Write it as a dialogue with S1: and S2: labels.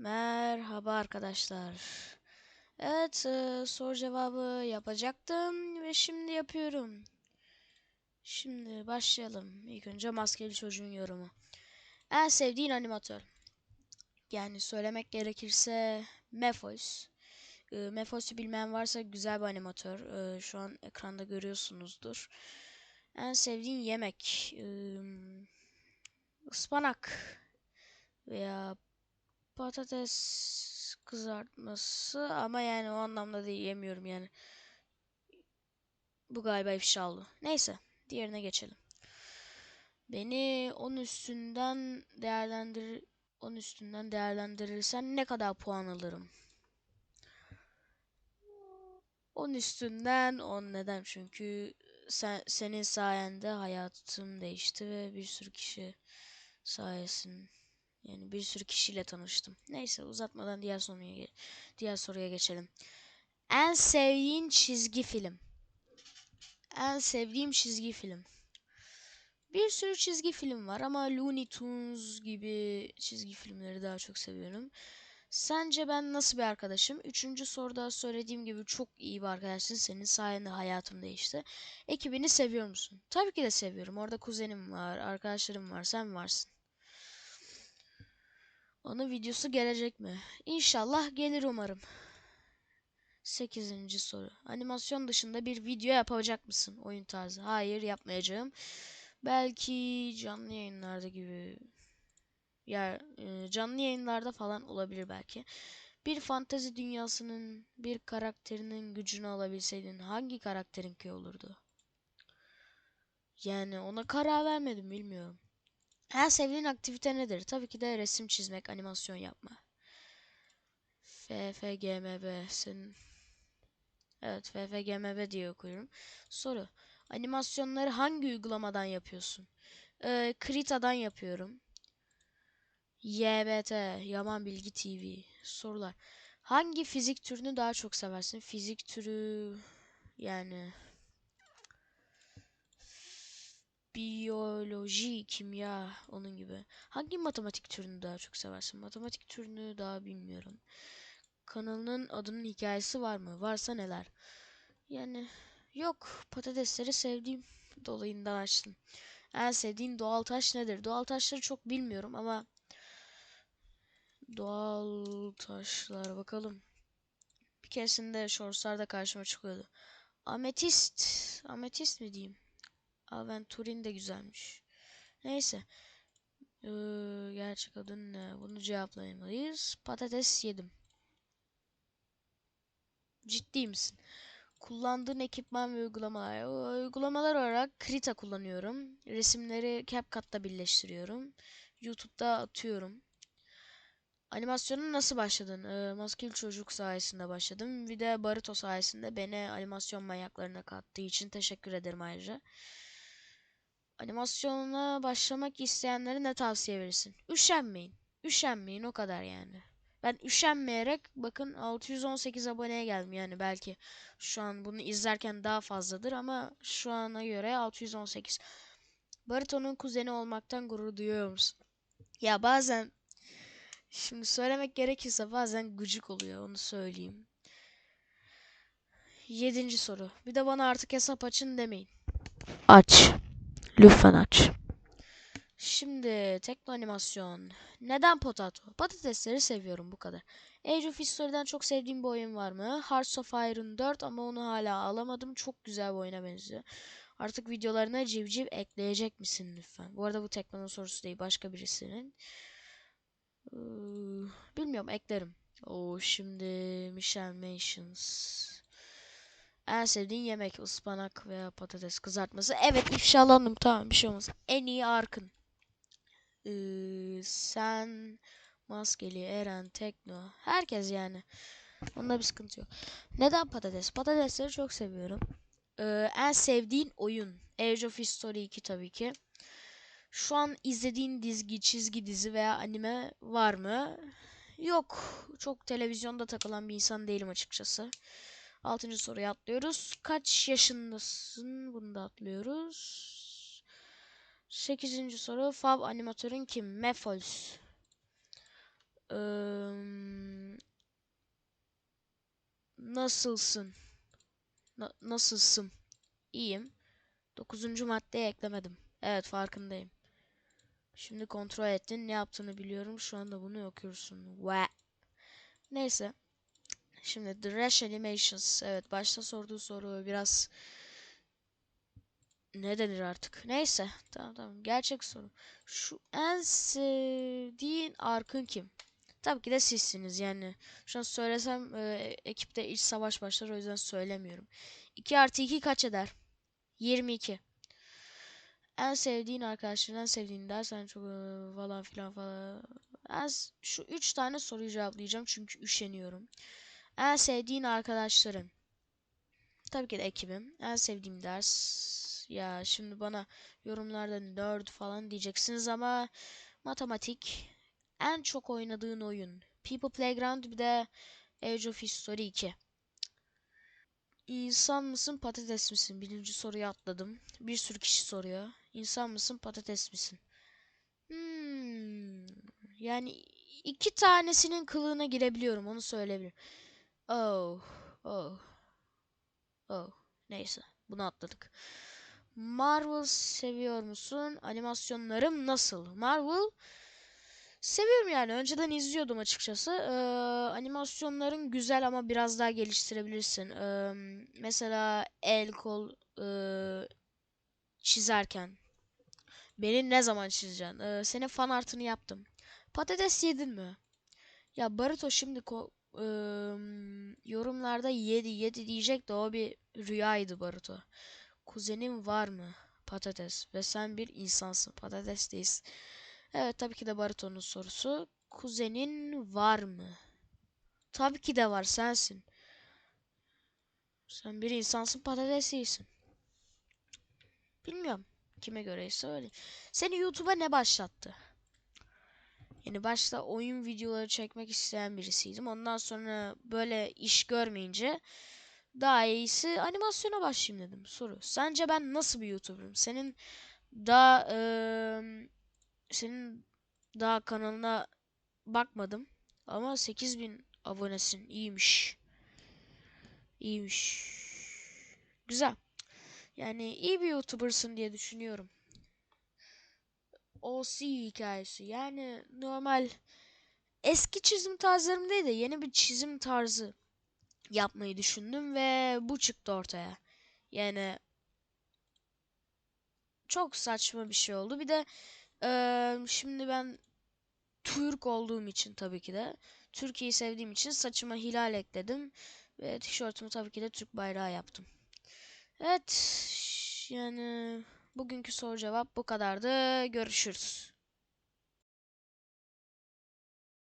S1: Merhaba arkadaşlar. Evet, e, soru cevabı yapacaktım ve şimdi yapıyorum. Şimdi başlayalım. İlk önce maskeli çocuğun yorumu. En sevdiğin animatör. Yani söylemek gerekirse Mefos. E, Mefos'u bilmeyen varsa güzel bir animatör. E, şu an ekranda görüyorsunuzdur. En sevdiğin yemek. E, ıspanak veya patates kızartması ama yani o anlamda değil yemiyorum yani. Bu galiba ifşa oldu. Neyse diğerine geçelim. Beni 10 üstünden değerlendir 10 üstünden değerlendirirsen ne kadar puan alırım? 10 üstünden 10 neden? Çünkü sen, senin sayende hayatım değişti ve bir sürü kişi sayesinde yani bir sürü kişiyle tanıştım. Neyse uzatmadan diğer soruya diğer soruya geçelim. En sevdiğin çizgi film. En sevdiğim çizgi film. Bir sürü çizgi film var ama Looney Tunes gibi çizgi filmleri daha çok seviyorum. Sence ben nasıl bir arkadaşım? Üçüncü soruda söylediğim gibi çok iyi bir arkadaşsın. Senin sayende hayatım değişti. Ekibini seviyor musun? Tabii ki de seviyorum. Orada kuzenim var, arkadaşlarım var, sen varsın. Onun videosu gelecek mi? İnşallah gelir umarım. 8. soru. Animasyon dışında bir video yapacak mısın? Oyun tarzı. Hayır yapmayacağım. Belki canlı yayınlarda gibi ya e, canlı yayınlarda falan olabilir belki. Bir fantezi dünyasının bir karakterinin gücünü alabilseydin hangi karakterinki olurdu? Yani ona karar vermedim bilmiyorum. En sevdiğin aktivite nedir? Tabii ki de resim çizmek, animasyon yapma. FFGMB senin Evet FFGMB diye okuyorum. Soru. Animasyonları hangi uygulamadan yapıyorsun? Ee, Krita'dan yapıyorum. YBT Yaman Bilgi TV sorular. Hangi fizik türünü daha çok seversin? Fizik türü yani biyoloji, kimya onun gibi. Hangi matematik türünü daha çok seversin? Matematik türünü daha bilmiyorum. Kanalının adının hikayesi var mı? Varsa neler? Yani yok. Patatesleri sevdiğim dolayından açtım. En sevdiğin doğal taş nedir? Doğal taşları çok bilmiyorum ama doğal taşlar bakalım. Bir keresinde shortslarda karşıma çıkıyordu. Ametist. Ametist mi diyeyim? Aventurin de güzelmiş. Neyse. Ee, gerçek adın ne? Bunu cevaplayamayız. Patates yedim. Ciddi misin? Kullandığın ekipman ve uygulamalar. Uygulamalar olarak Krita kullanıyorum. Resimleri CapCut'ta birleştiriyorum. YouTube'da atıyorum. Animasyonun nasıl başladın? Ee, Maskeli Çocuk sayesinde başladım. Bir de Barito sayesinde beni animasyon manyaklarına kattığı için teşekkür ederim ayrıca. Animasyona başlamak isteyenlere ne tavsiye verirsin? Üşenmeyin. Üşenmeyin o kadar yani. Ben üşenmeyerek bakın 618 aboneye geldim yani belki şu an bunu izlerken daha fazladır ama şu ana göre 618. Barito'nun kuzeni olmaktan gurur duyuyor musun? Ya bazen şimdi söylemek gerekirse bazen gıcık oluyor onu söyleyeyim. Yedinci soru. Bir de bana artık hesap açın demeyin. Aç. Lütfen aç. Şimdi tekno animasyon. Neden Potato? Patatesleri seviyorum bu kadar. Age of History'den çok sevdiğim bir oyun var mı? Hearts of Iron 4 ama onu hala alamadım. Çok güzel bir oyuna benziyor. Artık videolarına civciv ekleyecek misin lütfen? Bu arada bu Tekno'nun sorusu değil başka birisinin. Ee, bilmiyorum eklerim. O şimdi Michelle Mations. En sevdiğin yemek ıspanak veya patates kızartması. Evet ifşalandım tamam bir şey olmaz. En iyi Arkın. Ee, sen maskeli Eren Tekno herkes yani. Onda bir sıkıntı yok. Neden patates? Patatesleri çok seviyorum. Ee, en sevdiğin oyun Age of History 2 tabii ki. Şu an izlediğin dizgi, çizgi dizi veya anime var mı? Yok. Çok televizyonda takılan bir insan değilim açıkçası. Altıncı soruya atlıyoruz. Kaç yaşındasın? Bunu da atlıyoruz. Sekizinci soru. Fav animatörün kim? Mefols. Ee, nasılsın? Na nasılsın? İyiyim. Dokuzuncu maddeye eklemedim. Evet farkındayım. Şimdi kontrol ettin. Ne yaptığını biliyorum. Şu anda bunu okuyorsun. Ve. Neyse. Şimdi The Rash Animations. Evet başta sorduğu soru biraz ne denir artık? Neyse. Tamam tamam. Gerçek soru. Şu en sevdiğin arkın kim? Tabii ki de sizsiniz yani. Şu an söylesem e, ekipte iç savaş başlar o yüzden söylemiyorum. 2 artı 2 kaç eder? 22. En sevdiğin arkadaşın en sevdiğin dersen çok e, falan filan falan. Az şu 3 tane soruyu cevaplayacağım çünkü üşeniyorum. En sevdiğin arkadaşların. Tabii ki de ekibim. En sevdiğim ders. Ya şimdi bana yorumlarda nerd falan diyeceksiniz ama matematik en çok oynadığın oyun. People Playground bir de Age of History 2. İnsan mısın patates misin? Birinci soruyu atladım. Bir sürü kişi soruyor. İnsan mısın patates misin? Hmm. Yani iki tanesinin kılığına girebiliyorum onu söyleyebilirim. Oh. Oh. Oh. Neyse. Bunu atladık. Marvel seviyor musun? Animasyonlarım nasıl? Marvel seviyorum yani. Önceden izliyordum açıkçası. Ee, animasyonların güzel ama biraz daha geliştirebilirsin. Ee, mesela el kol e, çizerken. Beni ne zaman çizeceksin? Ee, senin fan artını yaptım. Patates yedin mi? Ya Barito şimdi ko- ıı, yorumlarda yedi yedi diyecek de o bir rüyaydı Barito. Kuzenin var mı? Patates. Ve sen bir insansın. Patates değilsin. Evet tabii ki de Barito'nun sorusu. Kuzenin var mı? Tabii ki de var sensin. Sen bir insansın patates değilsin. Bilmiyorum. Kime göreyse öyle. Seni YouTube'a ne başlattı? Yani başta oyun videoları çekmek isteyen birisiydim. Ondan sonra böyle iş görmeyince daha iyisi animasyona başlayayım dedim. Soru. Sence ben nasıl bir YouTuber'ım? Senin daha eee, senin daha kanalına bakmadım. Ama 8000 abonesin. İyiymiş. İyiymiş. Güzel. Yani iyi bir YouTuber'sın diye düşünüyorum. OC hikayesi. Yani normal eski çizim tarzlarım değil de yeni bir çizim tarzı yapmayı düşündüm ve bu çıktı ortaya. Yani çok saçma bir şey oldu. Bir de eee, şimdi ben Türk olduğum için tabii ki de Türkiye'yi sevdiğim için saçıma hilal ekledim ve tişörtümü tabii ki de Türk bayrağı yaptım. Evet yani bugünkü soru cevap bu kadardı. Görüşürüz.